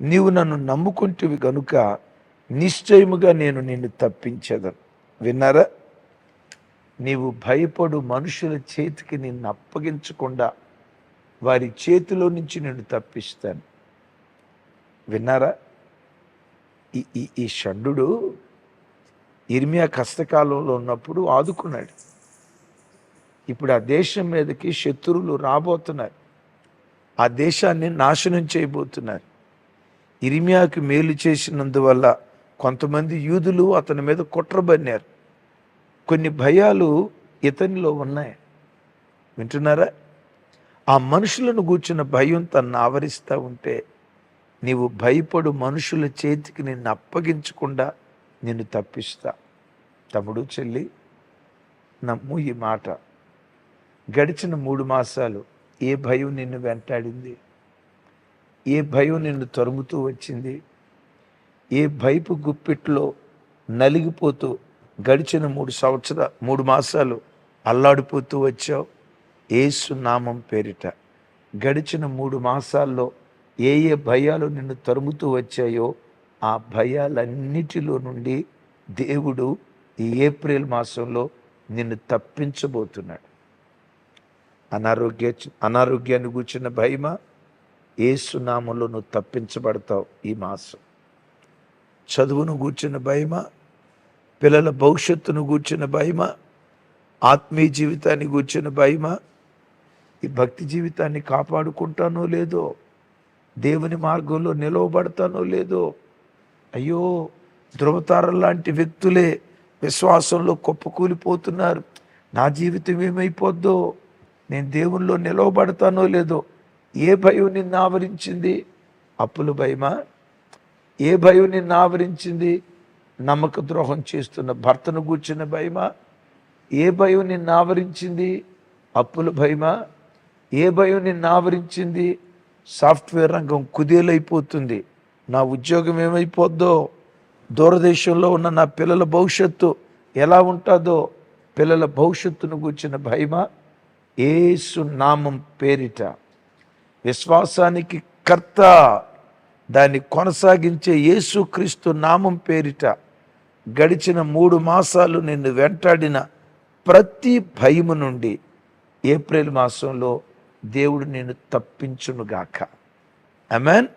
నీవు నన్ను నమ్ముకుంటేవి గనుక నిశ్చయముగా నేను నిన్ను తప్పించేదను. విన్నారా? నీవు భయపడు మనుషుల చేతికి నిన్ను అప్పగించకుండా వారి చేతిలో నుంచి నేను తప్పిస్తాను. విన్నారా? ఈ ఈ ఈ షండు ఇర్మియా కష్టకాలంలో ఉన్నప్పుడు ఆదుకున్నాడు. ఇప్పుడు ఆ దేశం మీదకి శత్రువులు రాబోతున్నారు. ఆ దేశాన్ని నాశనం చేయబోతున్నారు. ఇరిమియాకి మేలు చేసినందువల్ల కొంతమంది యూదులు అతని మీద కుట్రబన్నారు కొన్ని భయాలు ఇతనిలో ఉన్నాయి. వింటున్నారా? ఆ మనుషులను కూర్చున్న భయం తన్ను ఆవరిస్తూ ఉంటే నీవు భయపడు మనుషుల చేతికి నిన్ను అప్పగించకుండా నిన్ను తప్పిస్తా. తమ్ముడు చెల్లి నమ్ము ఈ మాట. గడిచిన మూడు మాసాలు ఏ భయం నిన్ను వెంటాడింది? ఏ భయం నిన్ను తరుముతూ వచ్చింది? ఏ భయపు గుప్పిట్లో నలిగిపోతూ గడిచిన మూడు సంవత్సర మూడు మాసాలు అల్లాడిపోతూ వచ్చావు? ఏసు నామం పేరిట. గడిచిన మూడు మాసాల్లో ఏ ఏ భయాలు నిన్ను తరుముతూ వచ్చాయో ఆ భయాలన్నిటిలో నుండి దేవుడు ఈ ఏప్రిల్ మాసంలో నిన్ను తప్పించబోతున్నాడు. అనారోగ్య అనారోగ్యాన్ని కూర్చున్న భయమా? ఏసునామంలో నువ్వు తప్పించబడతావు ఈ మాసం. చదువును కూర్చిన భయమా పిల్లల భవిష్యత్తును కూర్చిన భయమా ఆత్మీయ జీవితాన్ని కూర్చిన భయమా ఈ భక్తి జీవితాన్ని కాపాడుకుంటానో లేదో దేవుని మార్గంలో నిలవబడతానో లేదో అయ్యో ధృవతారం లాంటి వ్యక్తులే విశ్వాసంలో కుప్పకూలిపోతున్నారు. నా జీవితం ఏమైపోద్దో నేను దేవునిలో నిలవబడతానో లేదో ఏ భయం నిన్ను ఆవరించింది? అప్పుల భయమా? ఏ భయం నిన్ను ఆవరించింది? నమ్మక ద్రోహం చేస్తున్న భర్తను కూర్చున్న భయమా? ఏ భయం నిన్ను ఆవరించింది? అప్పుల భయమా? ఏ భయం నిన్ను ఆవరించింది? సాఫ్ట్వేర్ రంగం కుదేలైపోతుంది. నా ఉద్యోగం ఏమైపోద్దో? దూరదేశంలో ఉన్న నా పిల్లల భవిష్యత్తు ఎలా ఉంటుందో? పిల్లల భవిష్యత్తును కూర్చిన భయమా? ఏసు నామం పేరిట. విశ్వాసానికి కర్త దాన్ని కొనసాగించే యేసుక్రీస్తు నామం పేరిట గడిచిన మూడు మాసాలు నిన్ను వెంటాడిన ప్రతి భయము నుండి ఏప్రిల్ మాసంలో దేవుడు నిన్ను తప్పించునుగాక. అమెన్